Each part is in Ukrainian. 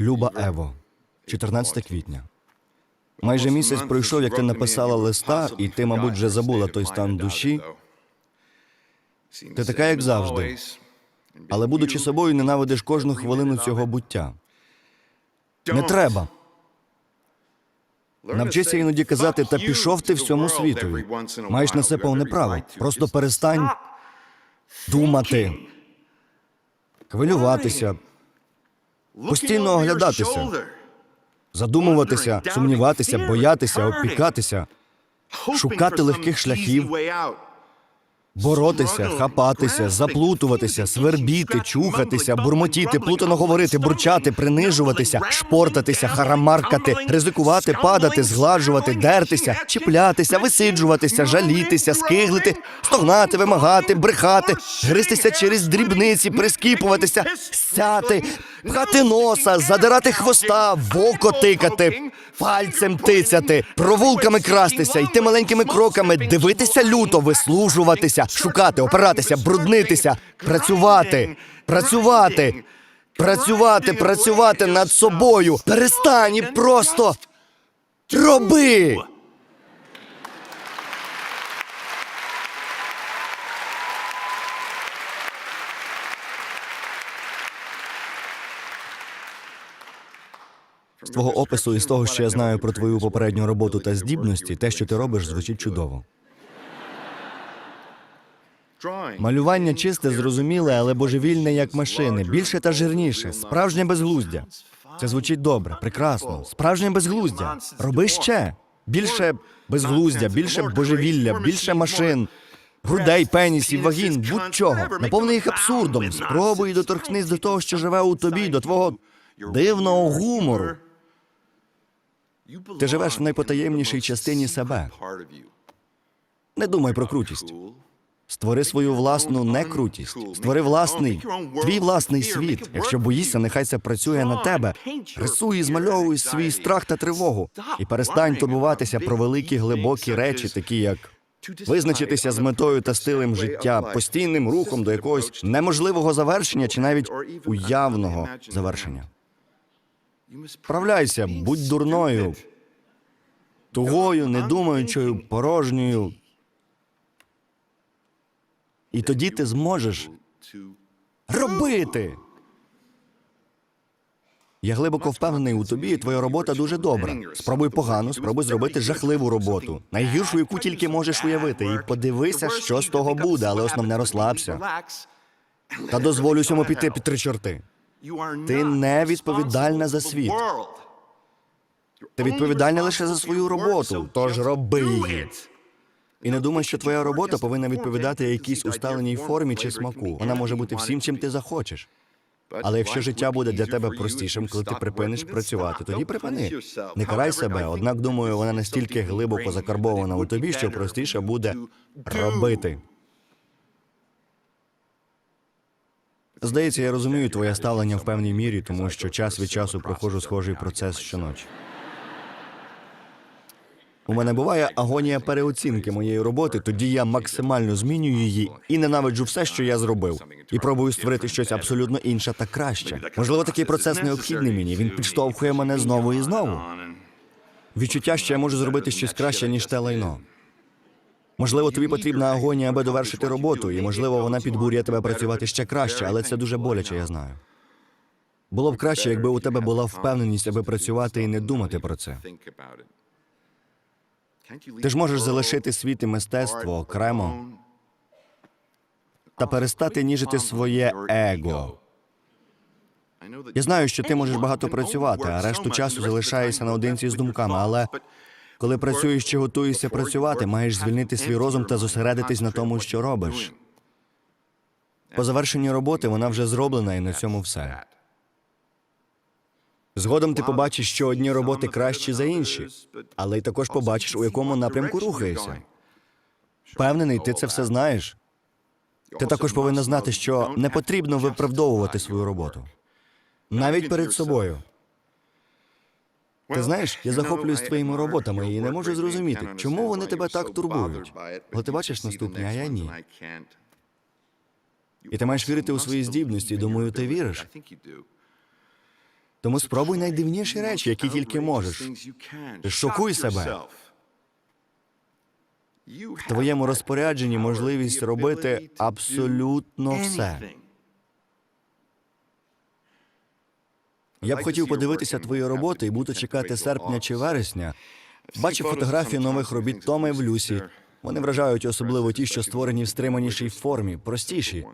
Люба Ево, 14 квітня. Майже місяць пройшов, як ти написала листа, і ти, мабуть, вже забула той стан душі. Ти така, як завжди. Але, будучи собою, ненавидиш кожну хвилину цього буття. Не треба. Навчися іноді казати, та пішов ти всьому світові. Маєш на це повне право. Просто перестань думати, хвилюватися, постійно оглядатися, задумуватися, сумніватися, боятися, опікатися, шукати легких шляхів, боротися, хапатися, заплутуватися, свербіти, чухатися, бурмотіти, плутано говорити, бурчати, принижуватися, шпортатися, харамаркати, ризикувати, падати, згладжувати, дертися, чіплятися, висиджуватися, жалітися, скиглити, стогнати, вимагати, брехати, гристися через дрібниці, прискіпуватися, сяти, пхати носа, задирати хвоста, в тикати, пальцем тицяти, провулками крастися, йти маленькими кроками, дивитися люто, вислужуватися, шукати, опиратися, бруднитися, працювати, працювати, працювати, працювати над собою. Перестань просто роби. З твого опису і з того, що я знаю про твою попередню роботу та здібності, те, що ти робиш, звучить чудово. Малювання чисте, зрозуміле, але божевільне, як машини, більше та жирніше, справжнє безглуздя. Це звучить добре, прекрасно. Справжнє безглуздя. Роби ще більше безглуздя, більше божевілля, більше машин. Грудей, пенісів, вагін, будь-чого. Наповни їх абсурдом. Спробуй доторкнись до того, що живе у тобі, до твого дивного гумору. Ти живеш в найпотаємнішій частині себе. Не думай про крутість. Створи свою власну некрутість. Створи власний, твій власний світ. Якщо боїшся, нехай це працює на тебе. Рисуй і змальовуй свій страх та тривогу. І перестань турбуватися про великі глибокі речі, такі як визначитися з метою та стилем життя, постійним рухом до якогось неможливого завершення чи навіть уявного завершення. Вправляйся, будь дурною, тугою, недумаючою, порожньою. І тоді ти зможеш робити. Я глибоко впевнений у тобі, і твоя робота дуже добра. Спробуй погано, спробуй зробити жахливу роботу, найгіршу, яку тільки можеш уявити, і подивися, що з того буде, але основне розслабся. Та дозволю всьому піти під три чорти. Ти не відповідальна за світ. Ти відповідальна лише за свою роботу, тож роби її. І не думай, що твоя робота повинна відповідати якійсь усталеній формі чи смаку. Вона може бути всім, чим ти захочеш. Але якщо життя буде для тебе простішим, коли ти припиниш працювати, тоді припини. Не карай себе. Однак, думаю, вона настільки глибоко закарбована у тобі, що простіше буде робити. Здається, я розумію твоє ставлення в певній мірі, тому що час від часу проходжу схожий процес щоночі. У мене буває агонія переоцінки моєї роботи, тоді я максимально змінюю її і ненавиджу все, що я зробив, і пробую створити щось абсолютно інше та краще. Можливо, такий процес необхідний мені. Він підштовхує мене знову і знову. Відчуття, що я можу зробити щось краще, ніж те лайно. Можливо, тобі потрібна агонія, аби довершити роботу, і можливо, вона підбурює тебе працювати ще краще, але це дуже боляче, я знаю. Було б краще, якби у тебе була впевненість, аби працювати і не думати про це. Ти ж можеш залишити світ і мистецтво окремо та перестати ніжити своє его. Я знаю, що ти можеш багато працювати, а решту часу залишаєшся наодинці з думками, але коли працюєш чи готуєшся працювати, маєш звільнити свій розум та зосередитись на тому, що робиш. По завершенні роботи вона вже зроблена, і на цьому все. Згодом ти побачиш, що одні роботи кращі за інші, але й також побачиш, у якому напрямку рухаєшся. Впевнений, ти це все знаєш. Ти також повинна знати, що не потрібно виправдовувати свою роботу, навіть перед собою. Ти знаєш, я захоплююсь твоїми роботами і не можу зрозуміти, чому вони тебе так турбують. Але ти бачиш наступні, а я ні. І ти маєш вірити у свої здібності. Думаю, ти віриш. Тому спробуй найдивніші речі, які тільки можеш. Шокуй себе. В В твоєму розпорядженні можливість робити абсолютно все. Я б хотів подивитися твої роботи і буду чекати серпня чи вересня. Бачив фотографії нових робіт Тома в Люсі. Вони вражають особливо ті, що створені в стриманішій формі, простіші.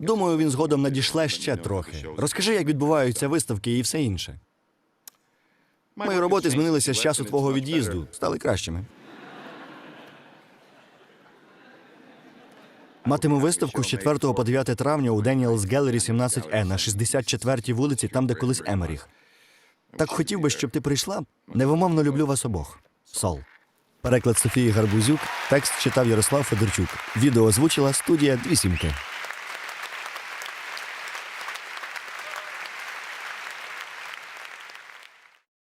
Думаю, він згодом надішле ще трохи. Розкажи, як відбуваються виставки і все інше. Мої роботи змінилися з часу твого від'їзду, стали кращими. Матиму виставку з 4 по 9 травня у Daniels Gallery 17E на 64-й вулиці, там, де колись Емеріг. Так хотів би, щоб ти прийшла. Невимовно люблю вас обох. Сол. Переклад Софії Гарбузюк. Текст читав Ярослав Федорчук. Відео озвучила студія Дві сімки.